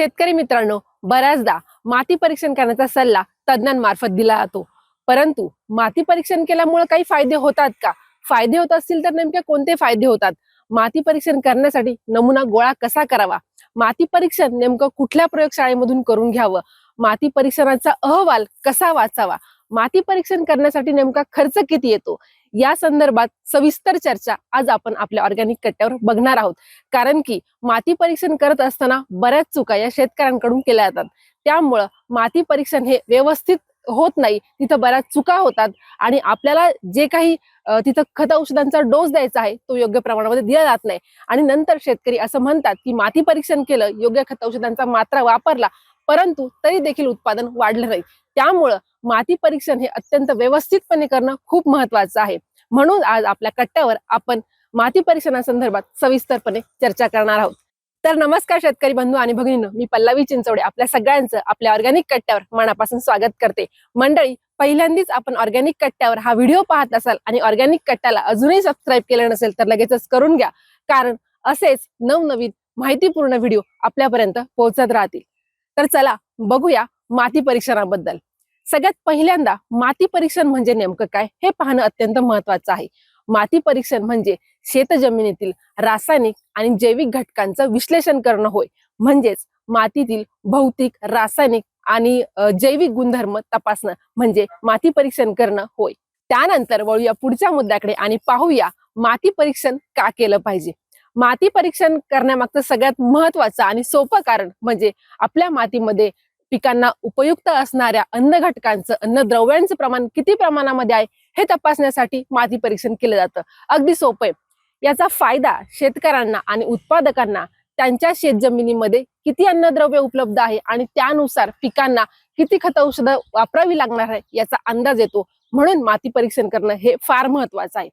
शेतकरी मित्रांनो बऱ्याचदा माती परीक्षण करण्याचा सल्ला तज्ज्ञांमार्फत दिला जातो. परंतु माती परीक्षण केल्यामुळे काही फायदे होतात का? फायदे होत असतील तर नेमके कोणते फायदे होतात? माती परीक्षण करण्यासाठी नमुना गोळा कसा करावा? माती परीक्षण नेमकं कुठल्या प्रयोगशाळेमधून करून घ्यावं? माती परीक्षणाचा अहवाल कसा वाचावा? माती परीक्षण करण्यासाठी नेमका खर्च किती येतो? या संदर्भात सविस्तर चर्चा आज आपण आपल्या ऑर्गॅनिक कट्ट्यावर बघणार आहोत. कारण की माती परीक्षण करत असताना बऱ्याच चुका या शेतकऱ्यांकडून केल्या जातात. त्यामुळं माती परीक्षण हे व्यवस्थित होत नाही तिथं बऱ्याच चुका होतात आणि आपल्याला जे काही तिथं खत औषधांचा डोस द्यायचा आहे तो योग्य प्रमाणामध्ये दिला जात नाही. आणि नंतर शेतकरी असं म्हणतात की माती परीक्षण केलं योग्य खत औषधांचा मात्रा वापरला परंतु तरी देखील उत्पादन वाढलं नाही. त्यामुळं माती परीक्षण हे अत्यंत व्यवस्थितपणे करणं खूप महत्वाचं आहे. म्हणून आज आपल्या कट्ट्यावर आपण माती परीक्षणासंदर्भात सविस्तरपणे चर्चा करणार आहोत. तर नमस्कार शेतकरी बंधू आणि भगिनींनो मी पल्लवी चिंचवडे आपल्या सगळ्यांचं आपल्या ऑर्गॅनिक कट्ट्यावर मनापासून स्वागत करते. मंडळी पहिल्यांदाच आपण ऑर्गॅनिक कट्ट्यावर हा व्हिडिओ पाहत असाल आणि ऑर्गॅनिक कट्ट्याला अजूनही सबस्क्राईब केलं नसेल तर लगेचच करून घ्या. कारण असेच नवनवीन माहितीपूर्ण व्हिडिओ आपल्यापर्यंत पोहोचत राहतील. तर चला बघूया माती परीक्षणाबद्दल. सगळ्यात पहिल्यांदा माती परीक्षण म्हणजे नेमकं काय? हे पाहणं अत्यंत महत्वाचं आहे. माती परीक्षण म्हणजे शेत जमिनीतील रासायनिक आणि जैविक घटकांचं विश्लेषण करणं होय. म्हणजेच मातीतील भौतिक रासायनिक आणि जैविक गुणधर्म तपासणं म्हणजे माती परीक्षण करणं होय. त्यानंतर वळूया पुढच्या मुद्द्याकडे आणि पाहूया माती परीक्षण का केलं पाहिजे? माती परीक्षण करण्यामागचं सगळ्यात महत्वाचं आणि सोपं कारण म्हणजे आपल्या मातीमध्ये पिकांना उपयुक्त असणाऱ्या अन्न घटकांचं अन्नद्रव्यांचं प्रमाण किती प्रमाणामध्ये आहे हे तपासण्यासाठी माती परीक्षण केलं जातं. अगदी सोपं आहे. याचा फायदा शेतकऱ्यांना आणि उत्पादकांना त्यांच्या शेतजमिनीमध्ये किती अन्नद्रव्य उपलब्ध आहे आणि त्यानुसार पिकांना किती खत औषधं वापरावी लागणार आहे याचा अंदाज येतो. म्हणून माती परीक्षण करणं हे फार महत्वाचं आहे.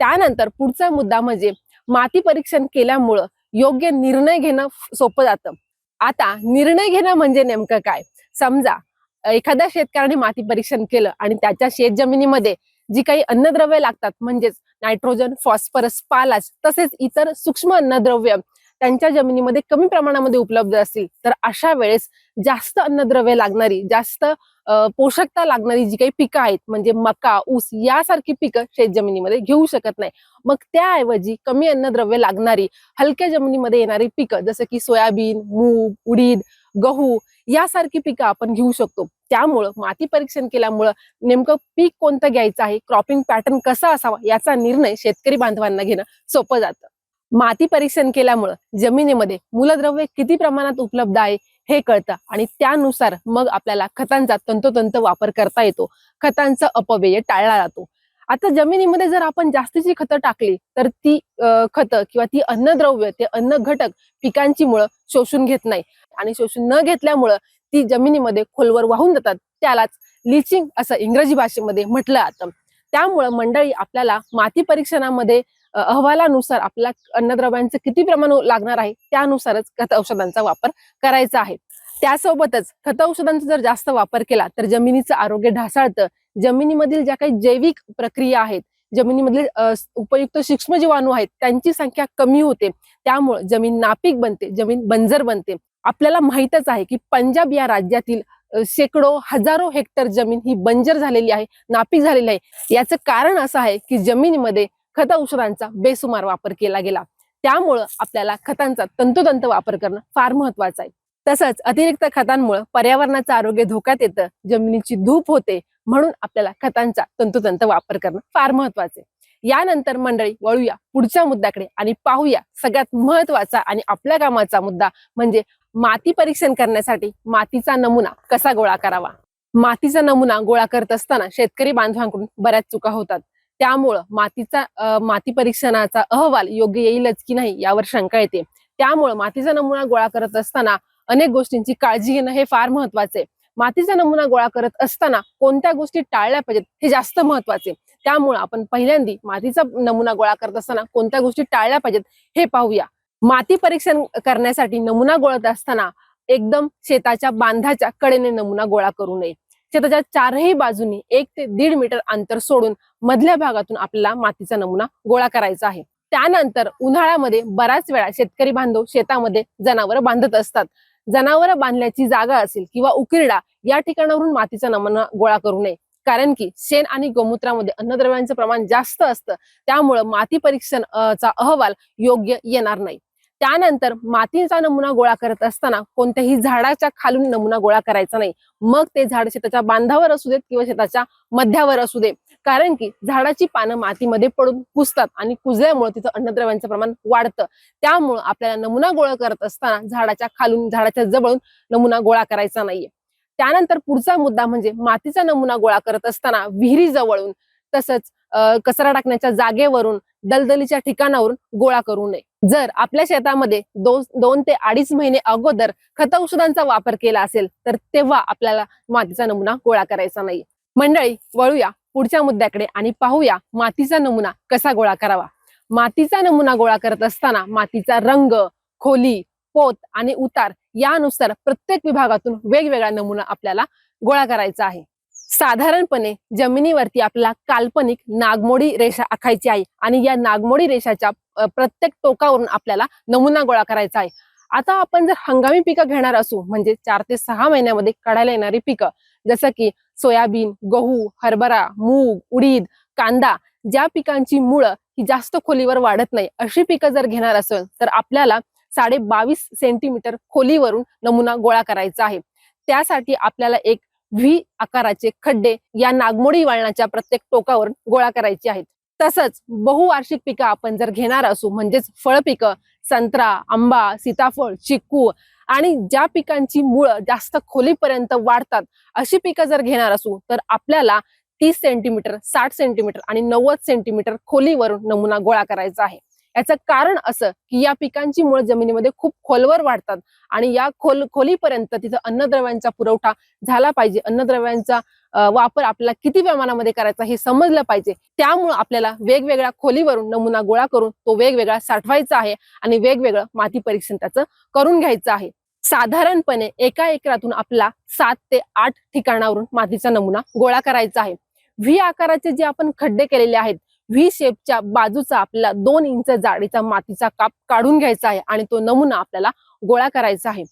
त्यानंतर पुढचा मुद्दा म्हणजे माती परीक्षण केल्यामुळं योग्य निर्णय घेणं सोपं जातं. आता निर्णय घेणं म्हणजे नेमकं काय? समजा एखाद्या शेतकऱ्याने माती परीक्षण केलं आणि त्याच्या शेत जमिनीमध्ये जी काही अन्नद्रव्य लागतात म्हणजेच नायट्रोजन फॉस्फरस पालाश तसेच इतर सूक्ष्म अन्नद्रव्य त्यांच्या जमिनीमध्ये कमी प्रमाणामध्ये उपलब्ध असतील तर अशा वेळेस जास्त अन्नद्रव्य लागणारी जास्त पोषकता लागणारी जी काही पिकं आहेत म्हणजे मका ऊस यासारखी पिकं शेत जमिनीमध्ये घेऊ शकत नाही. मग त्याऐवजी कमी अन्नद्रव्य लागणारी हलक्या जमिनीमध्ये येणारी पिकं जसं की सोयाबीन मूग उडीद गहू यासारखी पिकं आपण घेऊ शकतो. त्यामुळं माती परीक्षण केल्यामुळं नेमकं पीक कोणतं घ्यायचं आहे क्रॉपिंग पॅटर्न कसा असावा याचा निर्णय शेतकरी बांधवांना घेणं सोपं जातं. माती परीक्षण केल्यामुळं जमिनीमध्ये मूलद्रव्य किती प्रमाणात उपलब्ध आहे हे कळतं. आणि त्यानुसार मग आपल्याला खतांचा तंतोतंत वापर करता येतो. खतांचा अपव्यय टाळला जातो. आता जमिनीमध्ये जर आपण जास्तीची खतं टाकली तर ती खतं किंवा ती अन्नद्रव्य ते अन्न घटक पिकांची मुळं शोषून घेत नाही. आणि शोषून न घेतल्यामुळं ती जमिनीमध्ये खोलवर वाहून जातात. त्यालाच लिचिंग असं इंग्रजी भाषेमध्ये म्हटलं जातं. त्यामुळं मंडळी आपल्याला माती परीक्षणामध्ये अहवालानुसार आपल्या अन्नद्रव्यांचं किती प्रमाण लागणार आहे त्यानुसारच खत औषधांचा वापर करायचा आहे. त्यासोबतच खत औषधांचा जर जास्त वापर केला तर जमिनीचं आरोग्य ढासाळतं. जमिनीमधील ज्या काही जैविक प्रक्रिया आहेत जमिनीमधील उपयुक्त सूक्ष्म जीवाणू आहेत त्यांची संख्या कमी होते. त्यामुळे जमीन नापीक बनते जमीन बंजर बनते. आपल्याला माहितच आहे की पंजाब या राज्यातील शेकडो हजारो हेक्टर जमीन ही बंजर झालेली आहे नापीक झालेली आहे. याचं कारण असं आहे की जमिनीमध्ये खत औषधांचा बेसुमार वापर केला गेला. त्यामुळं आपल्याला खतांचा तंतोतंत वापर करणं फार महत्वाचं आहे. तसंच अतिरिक्त खतांमुळे पर्यावरणाचं आरोग्य धोक्यात येतं जमिनीची धूप होते म्हणून आपल्याला खतांचा तंतोतंत वापर करणं फार महत्वाचं आहे. यानंतर मंडळी वळूया पुढच्या मुद्द्याकडे आणि पाहूया सगळ्यात महत्त्वाचा आणि आपल्या कामाचा मुद्दा म्हणजे माती परीक्षण करण्यासाठी मातीचा नमुना कसा गोळा करावा? मातीचा नमुना गोळा करत असताना शेतकरी बांधवांकडून बऱ्याच चुका होतात. त्यामुळं मातीचा माती परीक्षणाचा अहवाल योग्य येईलच की नाही यावर शंका येते. त्यामुळं मातीचा नमुना गोळा करत असताना अनेक गोष्टींची काळजी घेणं हे फार महत्त्वाचे. आहे मातीचा नमुना गोळा करत असताना कोणत्या गोष्टी टाळल्या पाहिजेत हे जास्त महत्त्वाचे. त्यामुळं आपण पहिल्यांदी मातीचा नमुना गोळा करत असताना कोणत्या गोष्टी टाळल्या पाहिजेत हे पाहूया. माती परीक्षण करण्यासाठी नमुना गोळत असताना एकदम शेताच्या बांधाच्या कडेने नमुना गोळा करू नये. शेताच्या चारही बाजूनी एक ते दीड मीटर अंतर सोडून मधल्या भागातून आपल्याला मातीचा नमुना गोळा करायचा आहे. त्यानंतर उन्हाळ्यामध्ये बऱ्याच वेळा शेतकरी बांधव शेतामध्ये जनावर बांधत असतात. जनावर बांधल्याची जागा असेल किंवा उकिरडा या ठिकाणावरून मातीचा नमुना गोळा करू नये. कारण की शेण आणि गोमूत्रामध्ये अन्नद्रव्यांचं प्रमाण जास्त असतं. त्यामुळं माती परीक्षण चा अहवाल योग्य येणार नाही. त्यानंतर मातीचा नमुना गोळा करत असताना कोणत्याही झाडाच्या खालून नमुना गोळा करायचा नाही. मग ते झाड शेताच्या बांधावर असू देत किंवा शेताच्या मध्यावर असू दे कारण की झाडाची पानं मातीमध्ये पडून कुजतात आणि कुजल्यामुळे तिथं अन्नद्रव्यांचं प्रमाण वाढतं. त्यामुळं आपल्याला नमुना गोळा करत असताना झाडाच्या खालून झाडाच्या जवळून नमुना गोळा करायचा नाहीये. त्यानंतर पुढचा मुद्दा म्हणजे मातीचा नमुना गोळा करत असताना विहिरी जवळून तसंच कचरा टाकण्याच्या जागेवरून दलदलीच्या ठिकाणावरून गोळा करू नये. जर आपल्या शेतामध्ये दोन दोन ते अडीच महिने अगोदर खत औषधांचा वापर केला असेल तर तेव्हा आपल्याला मातीचा नमुना गोळा करायचा नाही मंडळी वळूया पुढच्या मुद्द्याकडे आणि पाहूया मातीचा नमुना कसा गोळा करावा. मातीचा नमुना गोळा करत असताना मातीचा रंग खोली पोत आणि उतार यानुसार प्रत्येक विभागातून वेगवेगळा नमुना आपल्याला गोळा करायचा आहे. साधारणपणे जमिनीवरती आपल्याला काल्पनिक नागमोडी रेषा आखायची आहे. आणि या नागमोडी रेषाच्या प्रत्येक टोकावरून आपल्याला नमुना गोळा करायचा आहे. आता आपण जर हंगामी पिकं घेणार असू म्हणजे चार ते सहा महिन्यामध्ये काढायला येणारी पिकं जसं की सोयाबीन गहू हरभरा मूग उडीद कांदा ज्या पिकांची मुळं ही जास्त खोलीवर वाढत नाही अशी पिकं जर घेणार असेल तर आपल्याला साडे बावीस सेंटीमीटर खोलीवरून नमुना गोळा करायचा आहे. त्यासाठी आपल्याला एक व्ही आकाराचे खड्डे या नागमोडी वळणाच्या प्रत्येक टोकावर गोळा करायचे आहेत. तसंच बहुवार्षिक पिकं आपण जर घेणार असू म्हणजेच फळपिकं संत्रा आंबा सीताफळ चिक्कू आणि ज्या पिकांची मुळं जास्त खोलीपर्यंत वाढतात अशी पिकं जर घेणार असू तर आपल्याला तीस सेंटीमीटर साठ सेंटीमीटर आणि नव्वद सेंटीमीटर खोलीवरून नमुना गोळा करायचा आहे. याचं कारण असं की या पिकांची मुळ जमिनीमध्ये खूप खोलवर वाढतात आणि या खोल खोलीपर्यंत तिथं अन्नद्रव्यांचा पुरवठा झाला पाहिजे. अन्नद्रव्यांचा वापर आपल्याला किती प्रमाणामध्ये करायचा हे समजलं पाहिजे. त्यामुळं आपल्याला वेगवेगळ्या खोलीवरून नमुना गोळा करून तो वेगवेगळा साठवायचा आहे आणि वेगवेगळं माती परीक्षण त्याचं करून घ्यायचं आहे. साधारणपणे एका एकरातून आपला सात ते आठ ठिकाणावरून मातीचा नमुना गोळा करायचा आहे. व्ही आकाराचे जे आपण खड्डे केलेले आहेत व्ही शेपच्या बाजूचा आपल्याला दोन इंच जाडीचा मातीचा काप काढून घ्यायचा आहे आणि तो नमुना आपल्याला गोळा करायचा आहे.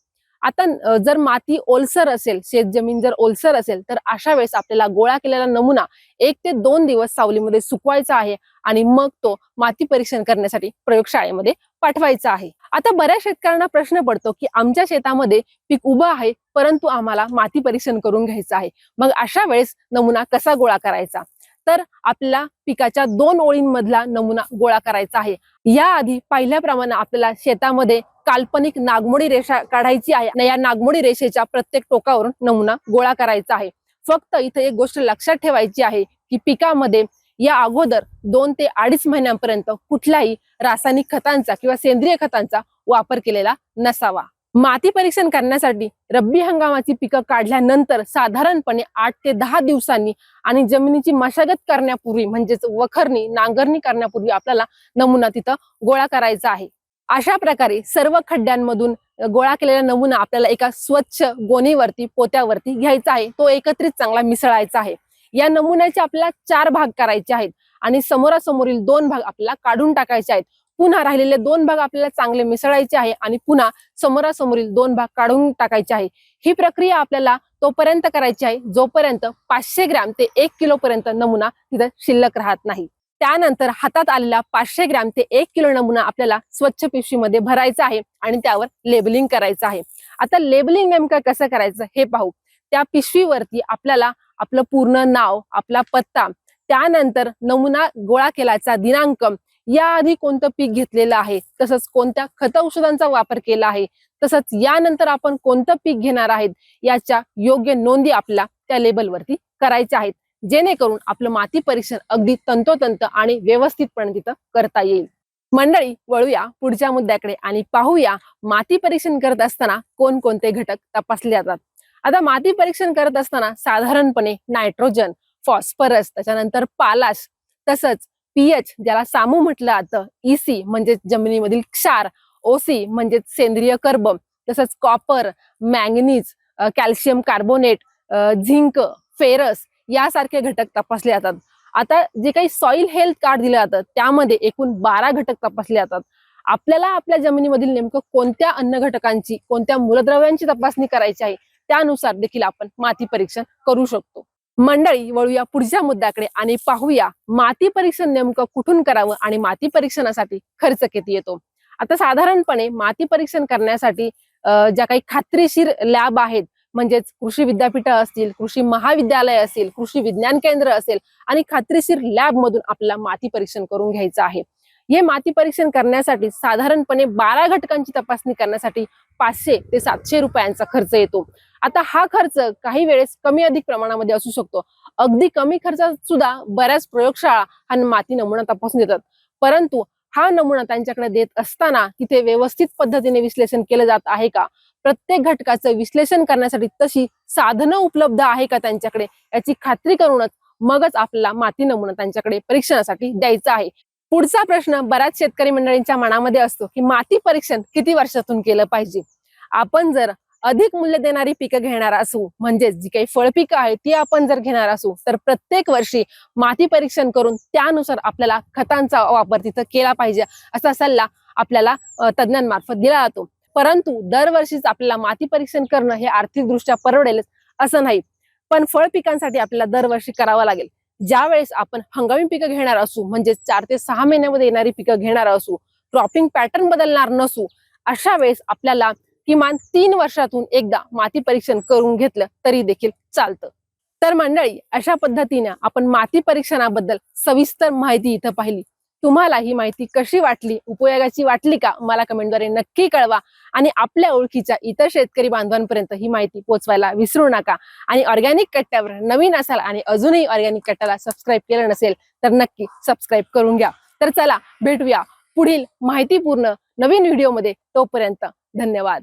आता जर माती ओलसर असेल शेत जमीन जर ओलसर असेल तर अशा वेळेस आपल्याला गोळा केलेला नमुना एक ते दोन दिवस सावलीमध्ये सुकवायचा आहे आणि मग तो माती परीक्षण करण्यासाठी प्रयोगशाळेमध्ये पाठवायचा आहे. आता बऱ्याच शेतकऱ्यांना प्रश्न पडतो की आमच्या शेतामध्ये पीक उभं आहे परंतु आम्हाला माती परीक्षण करून घ्यायचं आहे. मग अशा वेळेस नमुना कसा गोळा करायचा? तर आपल्याला पिकाच्या दोन ओळींमधला नमुना गोळा करायचा आहे. याआधी पाहिल्याप्रमाणे आपल्याला शेतामध्ये काल्पनिक नागमोडी रेषा काढायची आहे आणि या नागमोडी रेषेच्या प्रत्येक टोकावरून नमुना गोळा करायचा आहे. फक्त इथे एक गोष्ट लक्षात ठेवायची आहे की पिकामध्ये या अगोदर दोन ते अडीच महिन्यांपर्यंत कुठल्याही रासायनिक खतांचा किंवा सेंद्रिय खतांचा वापर केलेला नसावा. माती परीक्षण करण्यासाठी रब्बी हंगामाची पिकं काढल्यानंतर साधारणपणे आठ ते दहा दिवसांनी आणि जमिनीची मशागत करण्यापूर्वी म्हणजेच वखरणी नांगरणी करण्यापूर्वी आपल्याला नमुना तिथं गोळा करायचा आहे. अशा प्रकारे सर्व खड्ड्यांमधून गोळा केलेला नमुना आपल्याला एका स्वच्छ गोणीवरती पोत्यावरती घ्यायचा आहे. तो एकत्रित चांगला मिसळायचा आहे. या नमुन्याचे आपल्याला चार भाग करायचे आहेत आणि समोरासमोरील दोन भाग आपल्याला काढून टाकायचे आहेत. पुन्हा राहिलेले दोन भाग आपल्याला चांगले मिसळायचे आहे आणि पुन्हा समोरासमोरील दोन भाग काढून टाकायचे आहे. ही प्रक्रिया आपल्याला तोपर्यंत करायची आहे जोपर्यंत पाचशे ग्रॅम ते एक किलो पर्यंत नमुना तिथं शिल्लक राहत नाही. त्यानंतर हातात आलेला पाचशे ग्रॅम ते एक किलो नमुना आपल्याला स्वच्छ पिशवीमध्ये भरायचा आहे आणि त्यावर लेबलिंग करायचं आहे. आता लेबलिंग नेमकं कसं करायचं हे पाहू. त्या पिशवीवरती आपल्याला आपलं पूर्ण नाव आपला पत्ता त्यानंतर नमुना गोळा केल्याचा दिनांक याआधी कोणतं पीक घेतलेलं आहे तसंच कोणत्या खत औषधांचा वापर केला आहे तसंच यानंतर आपण कोणतं पीक घेणार आहेत याच्या योग्य नोंदी आपल्या त्या लेबलवरती करायच्या आहेत जेणेकरून आपलं माती परीक्षण अगदी तंतोतंत आणि व्यवस्थितपणे तिथं करता येईल. मंडळी वळूया पुढच्या मुद्द्याकडे आणि पाहूया माती परीक्षण करत असताना कोणकोणते घटक तपासले जातात. आता माती परीक्षण करत असताना साधारणपणे नायट्रोजन फॉस्फरस त्याच्यानंतर पालाश तसंच पीएच ज्याला सामू म्हटलं जातं इसी म्हणजे जमिनीमधील क्षार ओसी म्हणजे सेंद्रिय कर्ब तसंच copper manganese calcium carbonate zinc ferrous यासारखे घटक तपासले जातात. आता जे काही सॉइल हेल्थ कार्ड दिलं जातं त्यामध्ये एकूण बारा घटक तपासले जातात. आपल्याला आपल्या जमिनीमधील नेमकं कोणत्या अन्न घटकांची कोणत्या मूलद्रव्यांची तपासणी करायची आहे त्यानुसार देखील आपण माती परीक्षण करू शकतो. मंडळी वळूया पुढच्या मुद्द्याकडे आणि पाहूया माती परीक्षण नेमकं कुठून करावं आणि माती परीक्षणासाठी खर्च किती येतो? आता साधारणपणे माती परीक्षण करण्यासाठी ज्या काही खात्रीशीर लॅब आहेत म्हणजेच कृषी विद्यापीठ असतील कृषी महाविद्यालय असेल कृषी विज्ञान केंद्र असेल आणि खात्रीशीर लॅब मधून आपल्याला माती परीक्षण करून घ्यायचं आहे. हे माती परीक्षण करण्यासाठी साधारणपणे बारा घटकांची तपासणी करण्यासाठी पाचशे ते सातशे रुपयांचा खर्च येतो. आता हा खर्च काही वेळेस कमी अधिक प्रमाणामध्ये असू शकतो. अगदी कमी खर्चात सुद्धा बऱ्याच प्रयोगशाळा हा माती नमुना तपासून देतात. परंतु हा नमुना त्यांच्याकडे देत असताना तिथे व्यवस्थित पद्धतीने विश्लेषण केलं जात आहे का? प्रत्येक घटकाचं विश्लेषण करण्यासाठी तशी साधनं उपलब्ध आहे का त्यांच्याकडे? याची खात्री करूनच मगच आपल्याला माती नमुना त्यांच्याकडे परीक्षणासाठी द्यायचा आहे. पुढचा प्रश्न बऱ्याच शेतकरी मंडळींच्या मनामध्ये असतो की माती परीक्षण किती वर्षातून केलं पाहिजे? आपण जर अधिक मूल्य देणारी पिकं घेणार असू म्हणजेच जी काही फळपिकं आहेत ती आपण जर घेणार असू तर प्रत्येक वर्षी माती परीक्षण करून त्यानुसार आपल्याला खतांचा वापर तिथं केला पाहिजे असा सल्ला आपल्याला तज्ज्ञांमार्फत दिला जातो. परंतु दरवर्षीच आपल्याला माती परीक्षण करणं हे आर्थिकदृष्ट्या परवडेलच असं नाही. पण फळ पिकांसाठी आपल्याला दरवर्षी करावं लागेल. ज्या वेळेस आपण हंगामी पिकं घेणार असू म्हणजे चार ते सहा महिन्यामध्ये येणारी पिकं घेणार असू क्रॉपिंग पॅटर्न बदलणार नसू अशा वेळेस आपल्याला किमान तीन वर्षातून एकदा माती परीक्षण करून घेतलं तरी देखील चालतं. तर मंडळी अशा पद्धतीने आपण माती परीक्षणाबद्दल सविस्तर माहिती इथं पाहिली. तुम्हाला ही माहिती कशी वाटली? उपयोगाची वाटली का? मला कमेंटद्वारे नक्की कळवा. आणि आपल्या ओळखीच्या इतर शेतकरी बांधवांपर्यंत ही माहिती पोहोचवायला विसरू नका. आणि ऑर्गॅनिक कट्ट्यावर नवीन असाल आणि अजूनही ऑर्गॅनिक कट्ट्याला सबस्क्राईब केलं नसेल तर नक्की सबस्क्राईब करून घ्या. तर चला भेटूया पुढील माहितीपूर्ण नवीन व्हिडिओमध्ये. तोपर्यंत धन्यवाद.